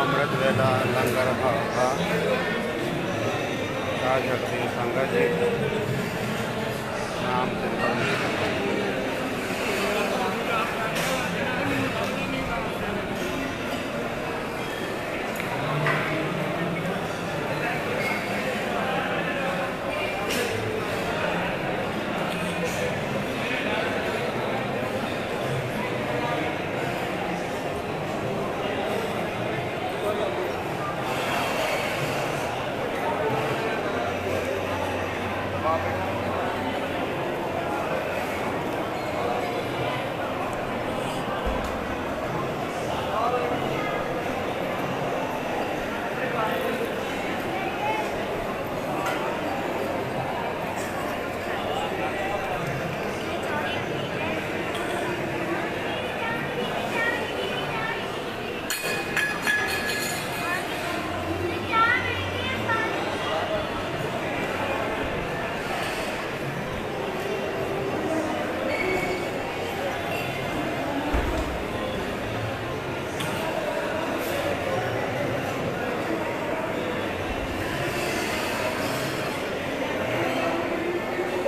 امرت ولا لرا کا جگہ سنگا جی نام سے topic.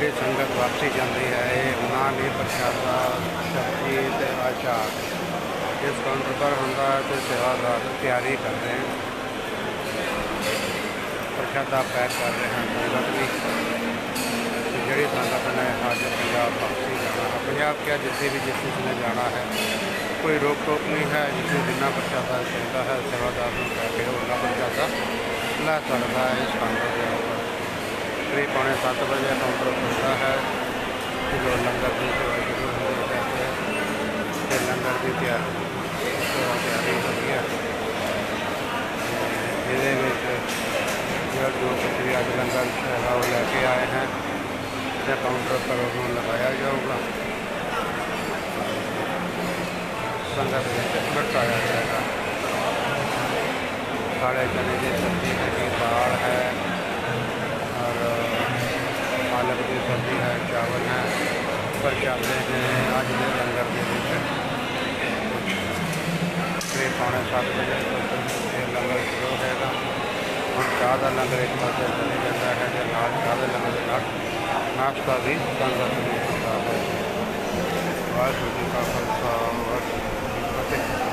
ਜਿਹੜੀ ਸੰਗਤ ਵਾਪਸੀ ਜਾਂਦੀ ਹੈ, ਇਹ ਉਹਨਾਂ ਨੇ ਪ੍ਰਸ਼ਾਦਾ ਸਬਜ਼ੀ ਤੇ ਆਚਾਰ। ਇਸ ਕਾਊਂਟਰ ਪਰ ਹੁੰਦਾ ਹੈ ਤੇ ਸੇਵਾਦਾਰ ਤਿਆਰੀ ਕਰਦੇ ਹਨ ਪ੍ਰਸ਼ਾਦਾ ਪੈਕ ਕਰ ਰਹੇ ਹਨ ਸੰਗਤ ਵੀ ਜਿਹੜੀ ਸੰਗਤ ਨੇ ਅੱਜ ਪੰਜਾਬ ਵਾਪਸੀ ਜਾਣਾ ਹੈ, ਪੰਜਾਬ ਕਿਆ ਜਿੱਥੇ ਵੀ ਜਿਸ ਨੇ ਜਾਣਾ ਹੈ, ਕੋਈ ਰੋਕ ਟੋਕ ਨਹੀਂ ਹੈ, ਜਿੱਥੇ ਜਿੰਨਾ ਪ੍ਰਸ਼ਾਦਾ ਚਾਹੀਦਾ ਹੈ ਸੇਵਾਦਾਰ ਨੂੰ ਕਹਿ ਕੇ ਉਹਨਾਂ ਪ੍ਰਸ਼ਾਦਾ ਲੈ ਸਕਦਾ ਹੈ ਇਸ ਕਾਊਂਟਰ ਦੇ ساڑھے سات بجے کاؤنٹر کھلتا ہے پھر وہ لنگر بھی شروع ہو جاتے ہیں پھر لنگر بھی تیار تیاری ہو گیا ضلع میں جو جو کچھ آج لنگر وہ لے کے آئے ہیں انہیں کاؤنٹر پر انہوں لگایا جاؤگا لنگر بٹایا جائے گا، ساڑھے چلے جی سبزی کی دال ہے پالک کی سبزی ہے، چاول ہے، پر پرچالے ہیں آج میں لنگر دے دیتے ہیں پونے سات بجے لنگر شروع ہے گا۔ ہم زیادہ لنگر ایک پاس چلے جاتا ہے کہ آج زیادہ لنگر ناٹ ناشتہ بھی لنگر ہوتا ہے جی کا خلصہ اور فتح